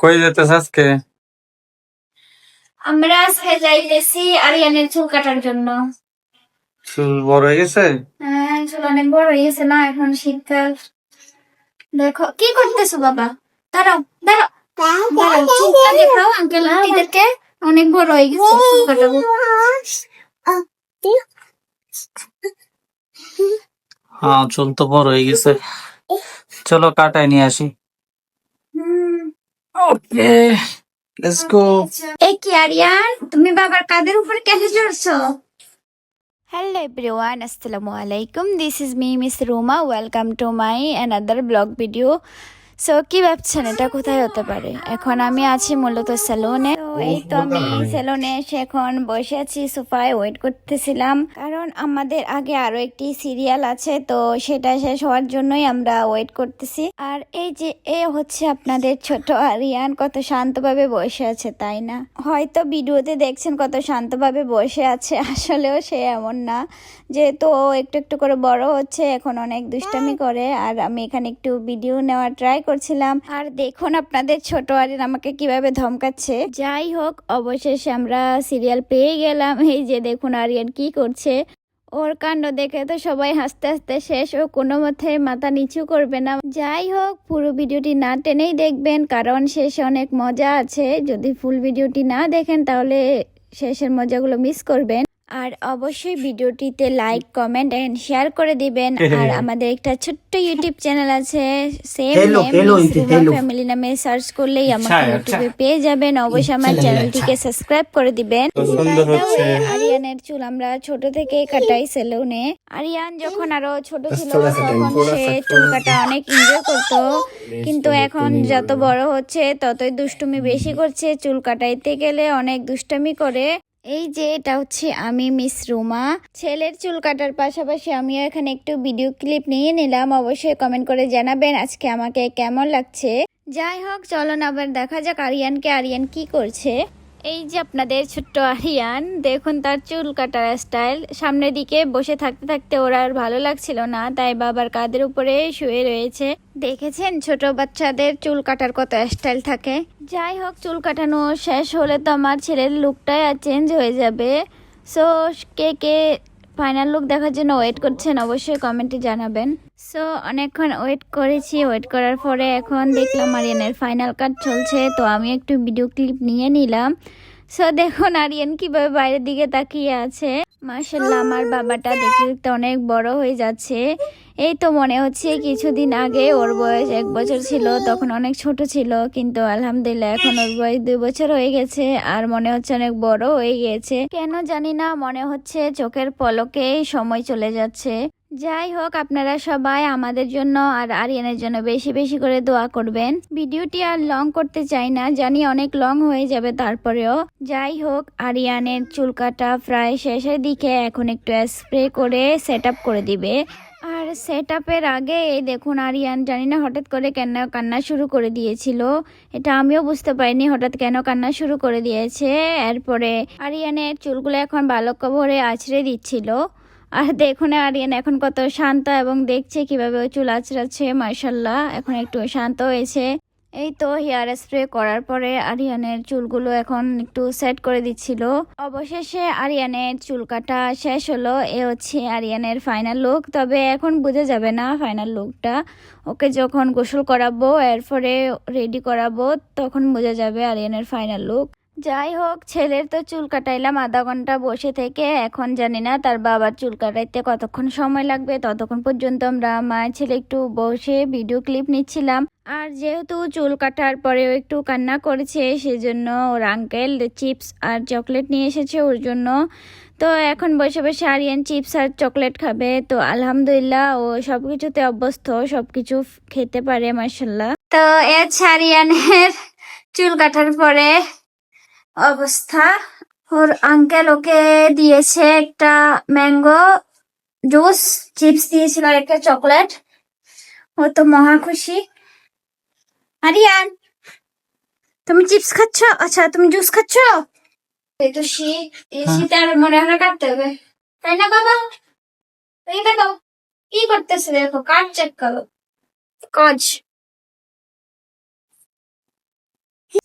কই যেতেছ আজকে? আমরা আজকে যাইতেছি আরিয়ানের চুল কাটার জন্য। চুল বড় হয়ে গেছে? হ্যাঁ চুল অনেক বড় হয়ে গেছে না এখন শীতকাল। দেখো কি করতেছো বাবা? দাঁড়াও দাঁড়াও। দাঁড়াও চুলটা দেখাও আঙ্কেল আন্টিদেরকে অনেক বড় হয়ে গেছে চুল কাটাবো। হ্যাঁ চুল তো বড় হয়ে গেছে। চলো কাটাই নিয়ে আসি। এ কি তুমি বাবার কাঁধের উপর চড়ছো? হ্যালো এভরিওয়ান আসসালামু আলাইকুম this is me miss Ruma welcome to my another blog video so কি ভাবছেন? এটা কোথায় হতে পারে? এখন আমি আছি মূলত স্যালনে এই তো আমি সেলুনে এসে এখন বসে আছি সোফায় ওয়েট করতেছিলাম। কারণ আমাদের আগে আরও একটি সিরিয়াল আছে তো সেটা শেষ হওয়ার জন্যই আমরা ওয়েট করতেছি। আর এই যে এ হচ্ছে আপনাদের ছোট আরিয়ান কত শান্তভাবে বসে আছে তাই না? হয়তো ভিডিওতে দেখছেন কত শান্তভাবে বসে আছে আসলেও সে এমন না। যেহেতু ও একটু একটু করে বড় হচ্ছে এখন অনেক দুষ্টামি করে আর আমি এখানে একটু ভিডিও নেওয়ার ট্রাই করছিলাম। আর দেখুন আপনাদের ছোট আরিয়ান আমাকে কীভাবে ধমকাচ্ছে। যাই হোক, অবশেষে আমরা সিরিয়াল পেয়ে গেলাম। এই যে দেখুন আরিয়ান কি করছে। ওর কাণ্ড দেখে তো সবাই হাসতে হাসতে শেষ। ও কোনো মতে মাথা নিচু করবে না। যাই হোক, পুরো ভিডিওটি না টেনেই দেখবেন, কারণ শেষে অনেক মজা আছে। যদি ফুল ভিডিওটি না দেখেন, তাহলে শেষের মজাগুলো মিস করবেন। আর অবশ্যই ভিডিওটিতে লাইক কমেন্ট এন্ড শেয়ার করে দিবেন। আর আমাদের একটা ছোট্ট ইউটিউব চ্যানেল আছে সেম নেম. ফ্যামিলি নামে সার্চ করলেই আমাকে আচ্ছা, ইউটিউবে পেয়ে যাবেন। অবশ্যই আমার চ্যানেলটিকে সাবস্ক্রাইব করে দিবেন। আরিয়ানের চুল আমরা ছোট থেকে কাটাই সেলুনে। আরিয়ান যখন আরও ছোট ছিল থোড়া তখন সে চুল কাটা অনেক এনজয় করতো। কিন্তু এখন যত বড় হচ্ছে ততই দুষ্টুমি বেশি করছে। চুল কাটাইতে গেলে অনেক দুষ্টামি করে। এই যে, এটা হচ্ছে আমি মিস রুমা। ছেলের চুল কাটার পাশাপাশি আমিও এখানে একটু ভিডিও ক্লিপ নিয়ে নিলাম, অবশ্যই কমেন্ট করে জানাবেন আজকে আমাকে কেমন লাগছে। যাই হোক চলুন আবার দেখা যাক আরিয়ানকে। আরিয়ান কি করছে? এই যে আপনাদের ছোট্ট আরিয়ান দেখুন তার চুল কাটার স্টাইল সামনের দিকে বসে থাকতে থাকতে ওর আর ভালো লাগছিল না, তাই বাবার কাদের উপরে শুয়ে রয়েছে। দেখেছেন ছোট বাচ্চাদের চুল কাটার কত স্টাইল থাকে? যাই হোক, চুল কাটানো শেষ হলে তো আমার ছেলের লুকটাই আর চেঞ্জ হয়ে যাবে। সো কে কে ফাইনাল লুক দেখার জন্য ওয়েট করছেন, অবশ্যই কমেন্টে জানাবেন। সো অনেকক্ষণ ওয়েট করেছি। ওয়েট করার পরে এখন দেখলাম আরিয়ানের ফাইনাল কাট চলছে, তো আমি একটু ভিডিও ক্লিপ নিয়ে নিলাম। সো দেখুন আরিয়ান কীভাবে বাইরের দিকে তাকিয়ে আছে। মার্শাল্লাহ আমার বাবাটা দেখতে দেখতে অনেক বড় হয়ে যাচ্ছে। এই তো মনে হচ্ছে কিছুদিন আগে ওর বয়স এক বছর ছিল, তখন অনেক ছোট ছিল, কিন্তু আলহামদুলিল্লাহ এখন ওর বয়স দুই বছর হয়ে গেছে, আর মনে হচ্ছে অনেক বড় হয়ে গিয়েছে কেন জানি না, মনে হচ্ছে চোখের পলকেই সময় চলে যাচ্ছে। যাই হোক, আপনারা সবাই আমাদের জন্য আর আরিয়ানের জন্য বেশি বেশি করে দোয়া করবেন। ভিডিওটি আর লং করতে চাই না, জানি অনেক লং হয়ে যাবে তারপরেও। যাই হোক, আরিয়ানের চুল কাটা প্রায় শেষের দিকে এখন একটু স্প্রে করে সেট করে দিবে। আর সেট আপের আগে এই দেখুন, আরিয়ান জানি না হঠাৎ করে কেন কান্না শুরু করে দিয়েছিল। এটা আমিও বুঝতে পারিনি হঠাৎ কেন কান্না শুরু করে দিয়েছে। এরপরে আরিয়ানের চুলগুলো এখন বালক ভরে আছড়ে দিচ্ছিল। আর দেখুন আরিয়ান এখন কত শান্ত এবং দেখছে কীভাবে ও চুল আছড়াচ্ছে মার্শাল্লাহ এখন একটু শান্ত হয়েছে। এই তো হেয়ার স্প্রে করার পরে আরিয়ানের চুলগুলো এখন একটু সেট করে দিচ্ছিল। অবশেষে আরিয়ানের চুল কাটা শেষ হলো। এ হচ্ছে আরিয়ানের ফাইনাল লুক তবে এখন বোঝা যাবে না ফাইনাল লুকটা ওকে যখন গোসল করাবো, এরপরে রেডি করাবো, তখন বোঝা যাবে আরিয়ানের ফাইনাল লুক যাই হোক, ছেলের তো চুল কাটাইলাম আধা ঘণ্টা বসে থেকে। এখন জানি না তার বাবার চুল কাটাইতে কতক্ষণ সময় লাগবে। ততক্ষণ পর্যন্ত আমরা মায়ের ছেলে একটু বসে ভিডিও ক্লিপ নিচ্ছিলাম। আর যেহেতু চুল কাটার পরেও একটু কান্না করেছে, সেজন্য ওর আঙ্কেল চিপস আর চকলেট নিয়ে এসেছে ওর জন্য। তো এখন বসে বসে আরিয়ান চিপস আর চকলেট খাবে। তো আলহামদুলিল্লাহ ও সব কিছুতে অভ্যস্ত সব কিছু খেতে পারে মার্শাল্লাহ তো এ হচ্ছে আরিয়ানের চুল কাটার পরে অবস্থা। ওর আঙ্কেল ওকে দিয়েছে একটা ম্যাঙ্গো জুস চিপস দিয়েছিল আর একটা চকলেট ও তো মহা খুশি। আরিয়ান তুমি চিপস খাচ্ছ? আচ্ছা তুমি জুস খাচ্ছ? এই তো শীত এই শীতে আর মনে হয় কাটতে হবে। তাই না বাবা? এই দেখো কি করতেছে দেখো কাঠ চেক করো? কাজ।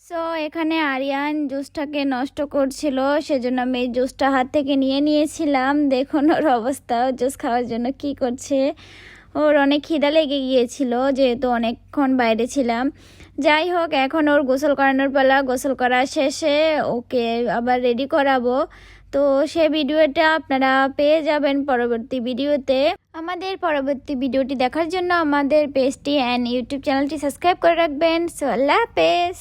সো এখানে আরিয়ান জুসটাকে নষ্ট করছিল, সেজন্য আমি জুসটা হাত থেকে নিয়ে নিয়েছিলাম। দেখুন ওর অবস্থা জুস খাওয়ার জন্য কি করছে। ওর অনেক খিদা লেগে গিয়েছিল, যেহেতু অনেকক্ষণ বাইরে ছিলাম। যাই হোক, এখন ওর গোসল করানোর পালা, গোসল করা শেষে ওকে আবার রেডি করাবো। তো সে ভিডিওটা আপনারা পেয়ে যাবেন পরবর্তী ভিডিওতে। আমাদের পরবর্তী ভিডিওটি দেখার জন্য আমাদের পেজটি অ্যান্ড ইউটিউব চ্যানেলটি সাবস্ক্রাইব করে রাখবেন। সো আল্লাহ হাফেজ।